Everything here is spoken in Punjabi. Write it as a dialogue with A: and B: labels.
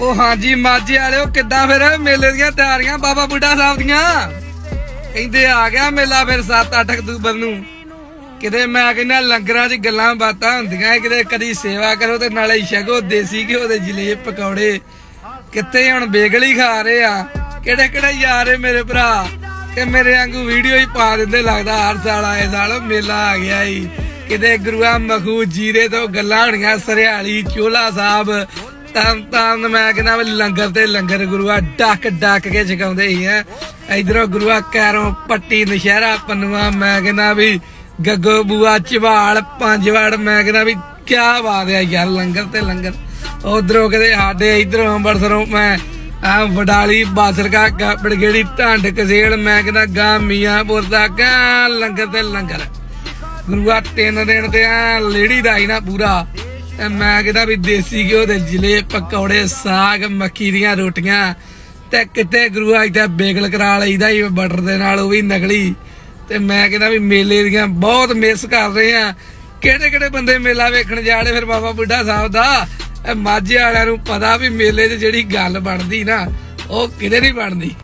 A: ਉਹ ਹਾਂਜੀ, ਮਾਝੇ ਵਾਲਿਓ, ਕਿੱਦਾਂ ਫਿਰ? ਮੇਲੇ ਦੀਆਂ ਤਿਆਰੀਆਂ ਬਾਬਾ ਬੁੱਢਾ ਸਾਹਿਬ ਦੀਆਂ? ਕਹਿੰਦੇ ਆ ਗਿਆ ਮੇਲਾ ਫਿਰ 7-8 ਅਕਤੂਬਰ ਨੂੰ। ਕਿਤੇ ਮੈਂ ਕਹਿੰਦਾ ਲੰਗਰਾਂ 'ਚ ਗੱਲਾਂ ਬਾਤਾਂ ਹੁੰਦੀਆਂ ਕਿਤੇ ਕਦੀ ਸੇਵਾ ਕਰੋ ਤੇ ਨਾਲੇ ਛਕੋ ਦੇਸੀ ਘਿਓ ਦੇ ਜਲੇਬ, ਪਕੌੜੇ। ਕਿੱਥੇ ਹੁਣ ਬੇਗਲੀ ਖਾ ਰਹੇ ਆ? ਕਿਹੜੇ ਕਿਹੜੇ ਯਾਰ ਏ ਮੇਰੇ ਭਰਾ? ਕਿ ਮੇਰੇ ਵਾਂਗੂ ਵੀਡੀਓ ਹੀ ਪਾ ਦਿੰਦੇ ਲੱਗਦਾ ਹਰ ਸਾਲ, ਆਏ ਸਾਲ ਮੇਲਾ ਆ ਗਿਆ ਈ। ਕਿਤੇ ਗੁਰੂਆ ਮਖੂ ਜੀਰੇ ਤੋਂ ਗੱਲਾਂ ਹੋਣੀਆਂ, ਸਰਿਆਲੀ, ਚੋਲਾ ਸਾਹਿਬ ਤਾਂ ਤਾਂ ਮੈਂ ਕਹਿੰਦਾ ਲੰਗਰ ਤੇ ਲੰਗਰ ਗੁਰੂਆ ਡੱਕ ਡੱਕ ਕੇ ਛਕਾਉਂਦੇ ਹੀ ਆ। ਇਧਰੋਂ ਗੁਰੂਆ ਕੈਰੋਂ ਪੱਟੀ ਨਸ਼ਹਿਰਾ ਪੰਨੂਆ ਮੈਂ ਕਹਿੰਦਾ ਵੀ ਗੱਗੋ ਬੂਆ ਚਵਾਲ ਪੰਜ ਮੈਂ ਕਹਿੰਦਾ ਵੀ ਕੀ ਬਾਤ ਹੈ ਯਾਰ, ਲੰਗਰ ਤੇ ਲੰਗਰ। ਉਧਰੋਂ ਕਿਤੇ ਸਾਡੇ ਇਧਰੋਂ ਅੰਬਰਸਰੋਂ ਮੈਂ, ਆ ਵਡਾਲੀ ਬਾਸਰਕਾ ਬੜਗੇੜੀ ਢੰਡ ਕਸੇੜ, ਮੈਂ ਕਹਿੰਦਾ ਗਾ ਮੀਆਂਪੁਰ ਦਾ ਕਾ ਲੰਗਰ ਤੇ ਲੰਗਰ। ਗੁਰੂਆ ਤਿੰਨ ਦਿਨ ਤੇ ਆ ਲੇੜੀ ਦਾ ਹੀ ਨਾ ਪੂਰਾ। ਤੇ ਮੈਂ ਕਹਿੰਦਾ ਵੀ ਦੇਸੀ ਘਿਓ ਦੇ ਜਿਲੇ ਪਕੌੜੇ, ਸਾਗ, ਮੱਕੀ ਦੀਆਂ ਰੋਟੀਆਂ ਤੇ ਕਿਤੇ ਗੁਰੂ ਗੁਰੂਆ ਤਾਂ ਬੇਗਲ ਕਰਾ ਲਈਦਾ ਹੀ ਬਟਰ ਦੇ ਨਾਲ ਉਹ ਵੀ ਨਕਲੀ। ਤੇ ਮੈਂ ਕਹਿੰਦਾ ਵੀ ਮੇਲੇ ਦੀਆਂ ਬਹੁਤ ਮਿਸ ਕਰ ਰਹੇ ਆ ਕਿਹੜੇ ਕਿਹੜੇ ਬੰਦੇ ਮੇਲਾ ਵੇਖਣ ਜਾੜੇ ਫਿਰ ਬਾਬਾ ਬੁੱਢਾ ਸਾਹਿਬ ਦਾ? ਮਾਝੇ ਵਾਲਿਆਂ ਨੂੰ ਪਤਾ ਵੀ ਮੇਲੇ 'ਚ ਜਿਹੜੀ ਗੱਲ ਬਣਦੀ ਨਾ, ਉਹ ਕਿਤੇ ਨਹੀਂ ਬਣਦੀ।